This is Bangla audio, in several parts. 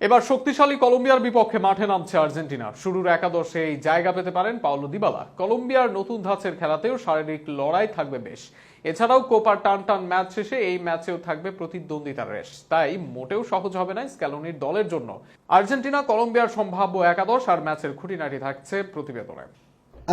এবার শক্তিশালী কলম্বিয়ার বিপক্ষে মাঠে নামছে আর্জেন্টিনা। শুরুর একাদশে এই জায়গা পেতে পারেন পাওলো দিবালা। কলম্বিয়ার নতুন ধাঁচের খেলাতেও শারীরিক লড়াই থাকবে বেশ। এছাড়াও কোপার টান টান ম্যাচ শেষে এই ম্যাচেও থাকবে প্রতিদ্বন্দ্বিতার রেশ। তাই মোটেও সহজ হবে না স্ক্যালোনির দলের জন্য। আর্জেন্টিনা কলম্বিয়ার সম্ভাব্য একাদশ আর ম্যাচের খুঁটিনাটি থাকছে প্রতিবেদনে।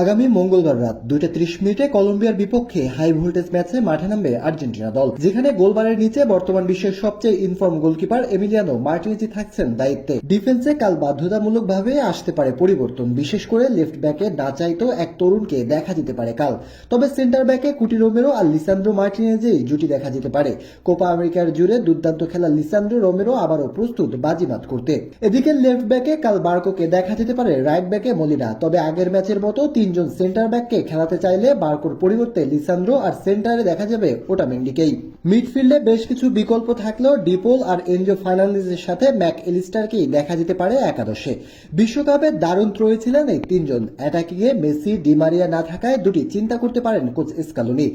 আগামী মঙ্গলবার রাত দুইটা ত্রিশ মিনিটে কলম্বিয়ার বিপক্ষে হাই ভোল্টেজ ম্যাচে মাঠে নামবে আর্জেন্টিনা দল, যেখানে গোলবারের নিচে বর্তমান বিশ্বের সবচেয়ে ইনফর্ম গোলকিপার এমিলিয়ানো মার্টিনেজি থাকছেন দায়িত্বে। ডিফেন্সে কাল বাধ্যতামূলকভাবে আসতে পারে পরিবর্তন, বিশেষ করে লেফট ব্যাকে না চাইতো এক তরুণকে দেখা যেতে পারে কাল। তবে সেন্টার ব্যাকে কুটি রোমেরো আর লিসান্দ্রো মার্টিনেজেই জুটি দেখা যেতে পারে। কোপা আমেরিকার জুড়ে দুর্দান্ত খেলা লিসান্দ্রো রোমেরো আবারও প্রস্তুত বাজিমাত করতে। এদিকে লেফট ব্যাকে কাল বার্কোকে দেখা যেতে পারে রাইট ব্যাকে মলিনা, তবে আগের ম্যাচের মতো তিনজন সেন্টার ব্যাককে খেলাতে চাইলে বার্কোর পরিবর্তে লিসান্দ্রো আর সেন্টারে দেখা যাবে ওটামেন্ডিকেই। মিডফিল্ডে বেশ কিছু বিকল্প থাকলেও ডিপোল আর এনজো ফার্নান্ডেজের সাথে ম্যাক এলিস্টারকেই দেখা যেতে পারে একাদশে। বিশ্বকাপে দারুণ ত্রয়ী ছিলেন এই তিনজন। অ্যাটাকিংয়ে মেসি ডিমারিয়া না থাকায় দুটি চিন্তা করতে পারেন কোচ স্কালোনি।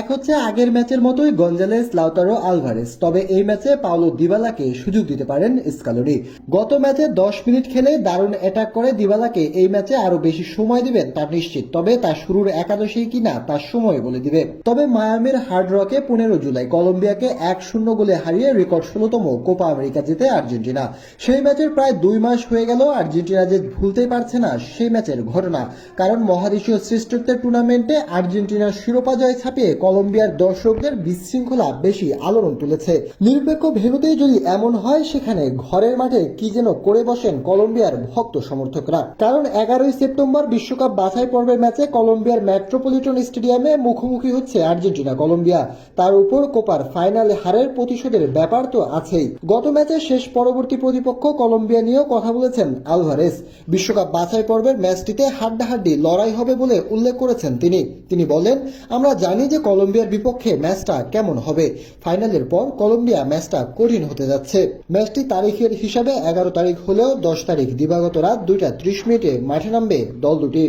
এক হচ্ছে আগের ম্যাচের মতোই গঞ্জালেস, লাউতারো আলভারেস। তবে এই ম্যাচে পাওলো দিবালাকে সুযোগ দিতে পারেন স্কালোনি। গত ম্যাচে দশ মিনিট খেলে দারুণ অ্যাটাক করে দিবালাকে। এই ম্যাচে আরও বেশি সময় দিবেন তা নিশ্চিত। তবে তার শুরুর একাদশী কিনা তার সময় বলে দিবে। তবে মায়ামির হার্ড রকে পনেরো জুলাই কলম্বিয়াকে এক শূন্য গোলে হারিয়ে রেকর্ড ষোলতম কোপা আমেরিকা জিতে আর্জেন্টিনা। সেই ম্যাচের প্রায় দুই মাস হয়ে গেল আর্জেন্টিনা যে ভুলতেই পারছে না, সেই ম্যাচের ঘটনা। কারণ মহাদেশীয় শ্রেষ্ঠত্বের টুর্নামেন্টে আর্জেন্টিনার শিরোপা জয় ছাপিয়ে কলম্বিয়ার দর্শকদের বিশৃঙ্খলা বেশি আলোড়ন তুলেছে। নিরপেক্ষ ভেনুতেই যদি এমন হয়, সেখানে ঘরের মাঠে কি যেন করে বসেন কলম্বিয়ার ভক্ত সমর্থকরা। কারণ এগারোই সেপ্টেম্বর বিশ্বকাপ বাছাই পর্বের ম্যাচে কলম্বিয়ার মেট্রোপলিটন স্টেডিয়ামে মুখোমুখি হচ্ছে আর্জেন্টিনা কলম্বিয়া তার উপর কোপার ফাইনালে হারের প্রতিশোধের ব্যাপার তো আছেই। গত ম্যাচে শেষ পরবর্তী প্রতিপক্ষ কলম্বিয়া নিয়েও কথা বলেছেন আলভারেস। বিশ্বকাপ বাছাই পর্বের ম্যাচটিতে হাড্ডাহাড্ডি লড়াই হবে বলে উল্লেখ করেছেন তিনি। তিনি বলেন, আমরা জানি যে কলম্বিয়ার বিপক্ষে ম্যাচটা কেমন হবে। ফাইনালের পর কলম্বিয়া ম্যাচটা কঠিন হতে যাচ্ছে। ম্যাচটি তারিখের হিসাবে এগারো তারিখ হলেও দশ তারিখ দিবাগত রাত দুইটা ত্রিশ মিনিটে মাঠে নামবে দল দুটি।